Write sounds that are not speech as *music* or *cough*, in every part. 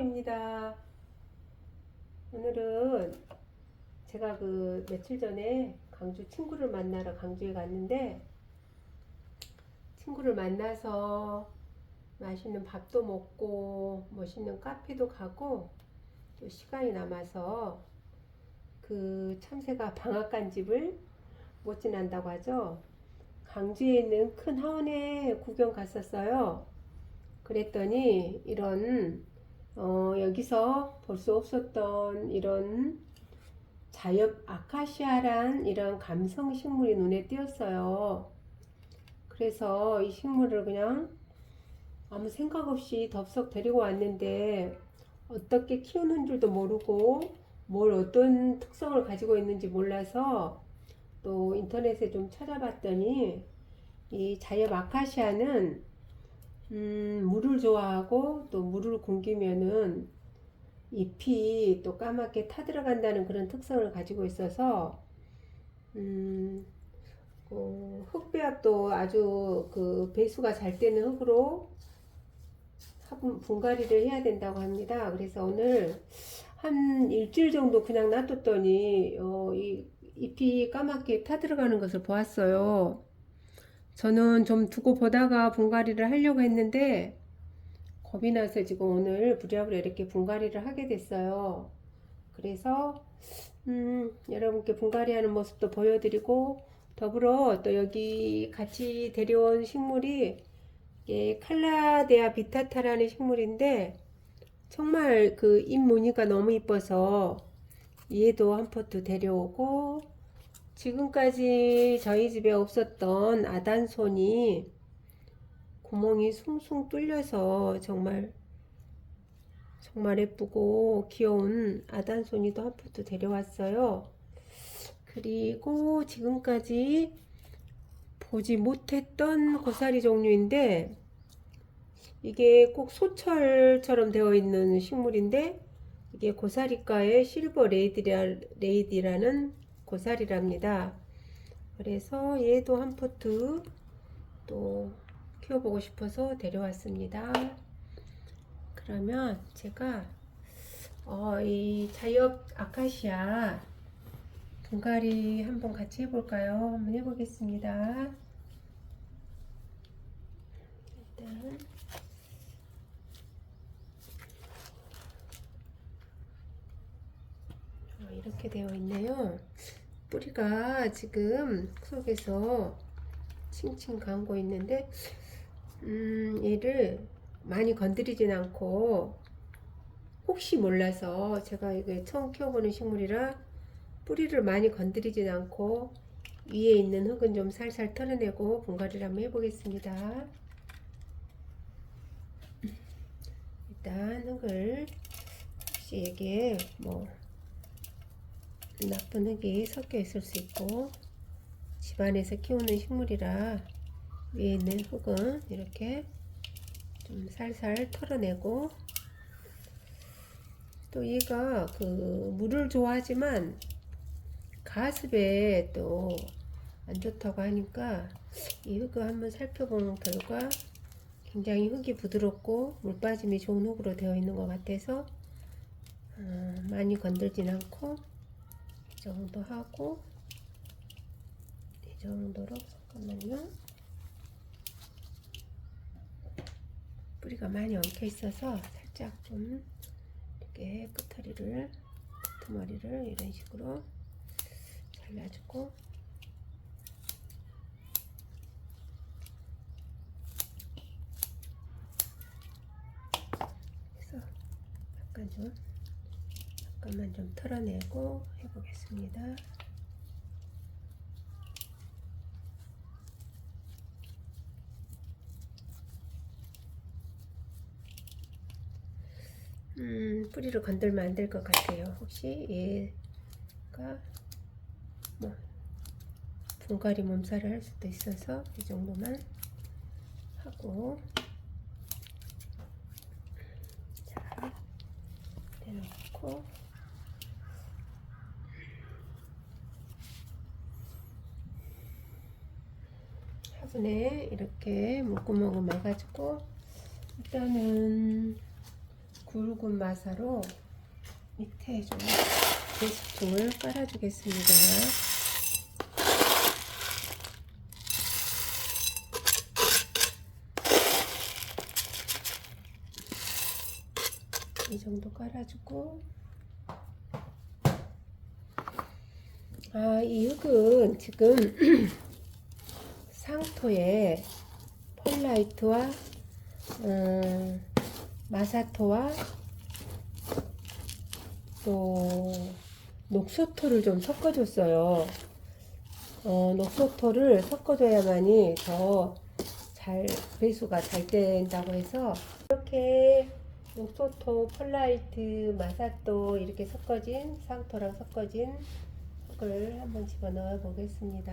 콩콩입니다. 오늘은 제가 그 며칠 전에 강주 친구를 만나러 강주에 갔는데 친구를 만나서 맛있는 밥도 먹고 멋있는 카페도 가고 또 시간이 남아서 그 참새가 방앗간 집을 못 지난다고 하죠. 강주에 있는 큰 하원에 구경 갔었어요. 그랬더니 이런 어, 여기서 볼 수 없었던 이런 자엽 아카시아란 이런 감성 식물이 눈에 띄었어요. 그래서 이 식물을 그냥 아무 생각 없이 덥석 데리고 왔는데 어떻게 키우는 줄도 모르고 뭘 어떤 특성을 가지고 있는지 몰라서 또 인터넷에 좀 찾아봤더니 이 자엽 아카시아는 음, 물을 좋아하고 또 물을 굶기면은 잎이 또 까맣게 타들어간다는 그런 특성을 가지고 있어서 음, 어, 흙배합도 아주 그 배수가 잘 되는 흙으로 분갈이를 해야 된다고 합니다. 그래서 오늘 한 일주일 정도 그냥 놔뒀더니 어, 이 잎이 까맣게 타들어가는 것을 보았어요. 저는 좀 두고 보다가 분갈이를 하려고 했는데 겁이 나서 지금 오늘 부랴부랴 이렇게 분갈이를 하게 됐어요. 그래서 음, 여러분께 분갈이하는 모습도 보여드리고 더불어 또 여기 같이 데려온 식물이 이게 칼라데아 비타타라는 식물인데 정말 그 잎 무늬가 너무 이뻐서 얘도 한 포트 데려오고 지금까지 저희 집에 없었던 아단손이 구멍이 숭숭 뚫려서 정말 정말 예쁘고 귀여운 아단손이도 한 포트 데려왔어요. 그리고 지금까지 보지 못했던 고사리 종류인데 이게 꼭 소철처럼 되어 있는 식물인데 이게 고사리과의 실버 레이디라, 레이디라는 고사리랍니다. 그래서 얘도 한 포트 또 키워보고 싶어서 데려왔습니다. 그러면 제가 어, 이 자엽 아카시아 분갈이 한번 같이 해볼까요? 한번 해보겠습니다. 일단 어, 이렇게 되어 있네요. 뿌리가 지금 속에서 칭칭 감고 있는데 음, 얘를 많이 건드리진 않고 혹시 몰라서 제가 이게 처음 키워보는 식물이라 뿌리를 많이 건드리진 않고 위에 있는 흙은 좀 살살 털어내고 분갈이를 한번 해보겠습니다. 일단 흙을 혹시 이게 뭐 나쁜 흙이 섞여 있을 수 있고 집안에서 키우는 식물이라 위에 있는 흙은 이렇게 좀 살살 털어내고 또 얘가 그 물을 좋아하지만 가습에 또 안 좋다고 하니까 이 흙을 한번 살펴본 결과 굉장히 흙이 부드럽고 물 빠짐이 좋은 흙으로 되어 있는 것 같아서 어, 많이 건들진 않고 이 정도 하고 이 정도로 잠깐만요. 뿌리가 많이 엉켜 있어서 살짝 좀 이렇게 끝머리를 끝머리를 이런 식으로 잘라주고. 그래서 약간 좀 잠깐만 좀 털어내고 해보겠습니다. 음, 뿌리를 건들면 안 될 것 같아요. 혹시 얘가 뭐 분갈이 몸살을 할 수도 있어서 이 정도만 하고 자 내놓고 화분에 이렇게 목구멍을 막아주고 일단은 굵은 마사로 밑에 좀 제습종을 깔아주겠습니다. 이 정도 깔아주고 아, 이 흙은 지금 *clears throat* 상토에 폴라이트와 음, 마사토와 또 녹소토를 좀 섞어줬어요. 어, 녹소토를 섞어줘야만이 더 잘 배수가 잘 된다고 해서 이렇게 녹소토, 폴라이트, 마사토 이렇게 섞어진 상토랑 섞어진 흙을 한번 집어 넣어 보겠습니다.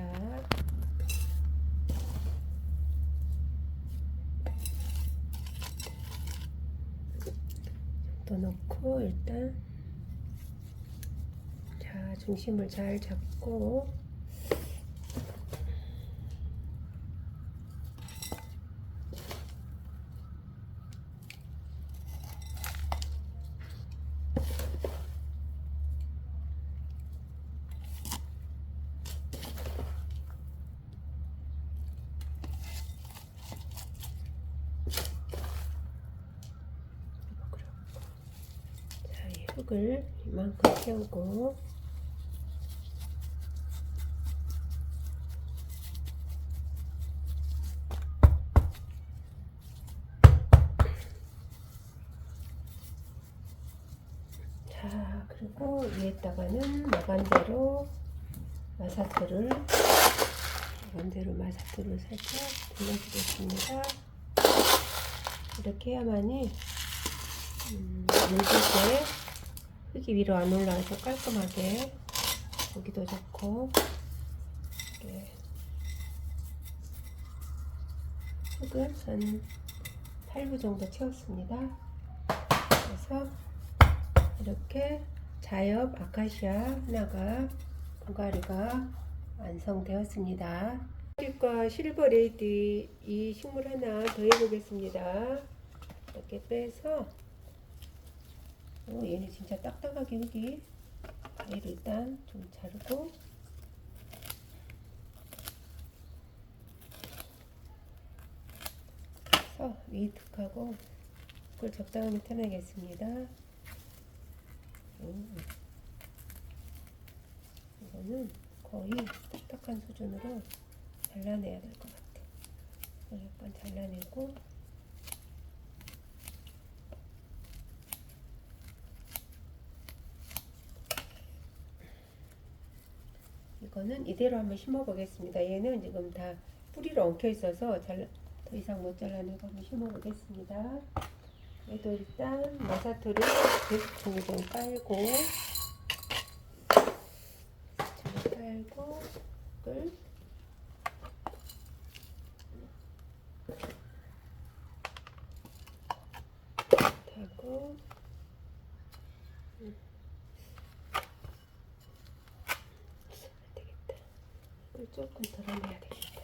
또 넣고 일단 자 중심을 잘 잡고 흙을 이만큼 채우고 자, 그리고 위에다가는 마간대로 마사토를 마간대로 마사토를 살짝 둘러주겠습니다. 이렇게 해야만이 음, 때 흙이 위로 안 올라와서 깔끔하게 보기도 좋고 이렇게 흙을 한 8부 정도 채웠습니다. 그래서 이렇게 자엽 아카시아 하나가 분갈이가 완성되었습니다. 과 실버 레이드 이 식물 하나 더 해 보겠습니다. 이렇게 빼서 오, 얘는 진짜 딱딱하게 흙이 얘를 일단 좀 자르고 그래서 위특하고 그걸 적당히 펴내겠습니다. 음. 이거는 거의 딱딱한 수준으로 잘라내야 될 것 같아. 약간 잘라내고 거는 이대로 한번 심어 보겠습니다. 얘는 지금 다 뿌리로 엉켜 있어서 잘, 더 이상 못 잘라내고 한번 심어 보겠습니다. 얘도 일단 마사토를 계속통에 좀 깔고 좀 깔고 을 하고 안 되겠다. 이걸 조금 덜어내야 되겠다.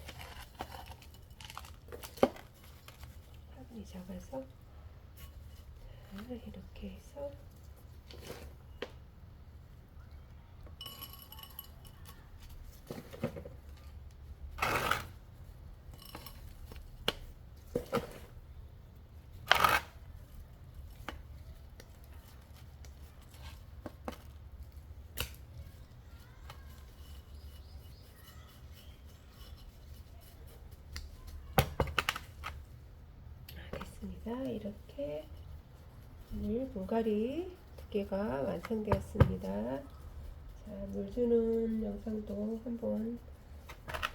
화분이 작아서 자, 이렇게 해서 됐습니다. 이렇게 오늘 물갈이 두께가 완성되었습니다. 자, 물 주는 영상도 한번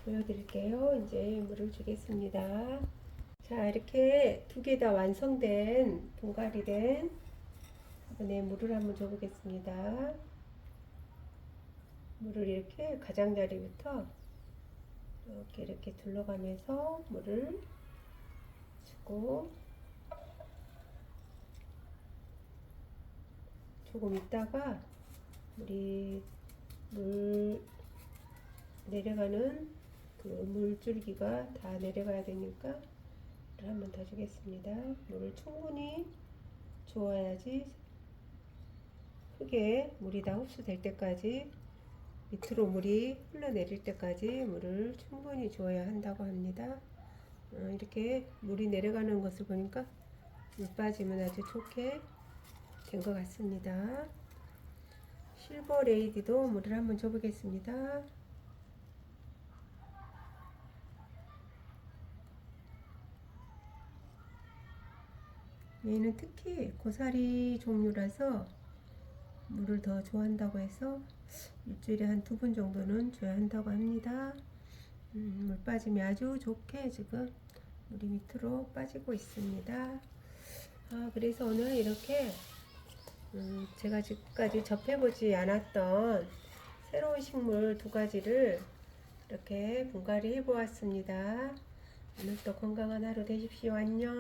보여드릴게요. 이제 물을 주겠습니다. 자, 이렇게 두 개 다 완성된 분갈이 된 화분에 물을 한번 줘보겠습니다. 물을 이렇게 가장자리부터 이렇게 이렇게 둘러가면서 물을 주고 조금 있다가 우리 물 내려가는 그 물줄기가 다 내려가야 되니까 한번 더 주겠습니다. 물을 충분히 주어야지 크게 물이 다 흡수될 때까지 밑으로 물이 흘러내릴 때까지 물을 충분히 주어야 한다고 합니다. 어, 이렇게 물이 내려가는 것을 보니까 물 빠지면 아주 좋게 된 것 같습니다. 실버 레이디도 물을 한번 줘보겠습니다. 얘는 특히 고사리 종류라서 물을 더 좋아한다고 해서 일주일에 한 두 번 정도는 줘야 한다고 합니다. 음, 물 빠짐이 아주 좋게 지금 물이 밑으로 빠지고 있습니다. 아, 그래서 오늘 이렇게 음, 제가 지금까지 접해보지 않았던 새로운 식물 두 가지를 이렇게 분갈이 해보았습니다. 오늘도 건강한 하루 되십시오. 안녕.